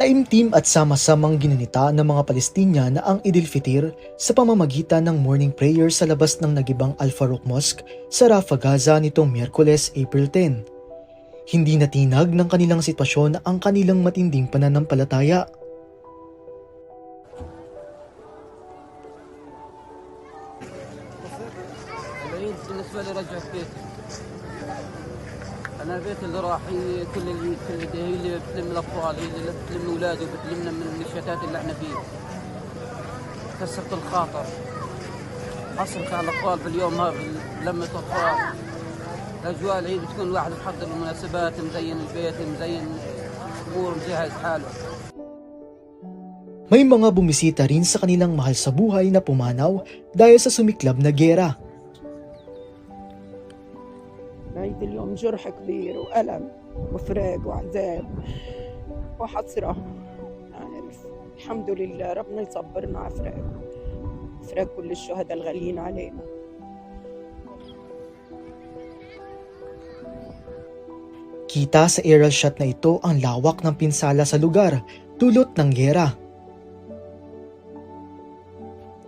Taimtim at sama-samang ginanita ng mga Palestina na ang Idil Fitir sa pamamagitan ng morning prayer sa labas ng nagibang Al Farouk Mosque sa Rafah, Gaza nitong Miyerkules, April 10. Hindi natinag ng kanilang sitwasyon ang kanilang matinding pananampalataya. أنا البيت اللي راح كل كل هي اللي بتلم الأطفال هي اللي بتلم الأولاد وبتلمنا من الشتات اللي إحنا فيه. كسرت الخاطر. أصرف على الأطفال باليوم هذا لمة أطفال الأجواء العيد بتكون الواحد محضر المناسبات مزين البيت مزين أمور مجهز حاله. May mga bumisita rin sa kanilang mahal sa buhay na pumanaw dahil sa sumiklab na gera. نعيد اليوم جرح كبير وألم وفراق وعذاب وحسرة عارف الحمد لله ربنا يصبرنا على فراق فراق كل الشهداء الغاليين علينا Kita sa aerial shot na ito ang lawak ng pinsala sa lugar, dulot ng gera.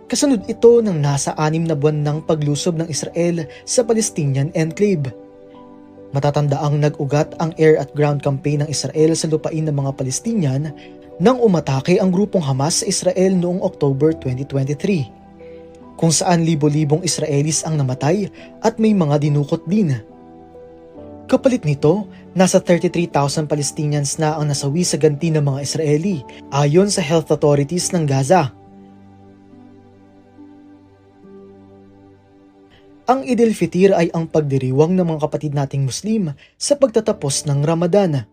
Kasunod ito ng nasa anim na buwan ng paglusob ng Israel sa Palestinian enclave. Matatandaang nag-ugat ang air at ground campaign ng Israel sa lupain ng mga Palestinian nang umatake ang grupong Hamas sa Israel noong October 2023, kung saan libo-libong Israelis ang namatay at may mga dinukot din. Kapalit nito, nasa 33,000 Palestinians na ang nasawi sa ganti ng mga Israeli ayon sa health authorities ng Gaza. Ang Idil Fitir ay ang pagdiriwang ng mga kapatid nating Muslim sa pagtatapos ng Ramadan.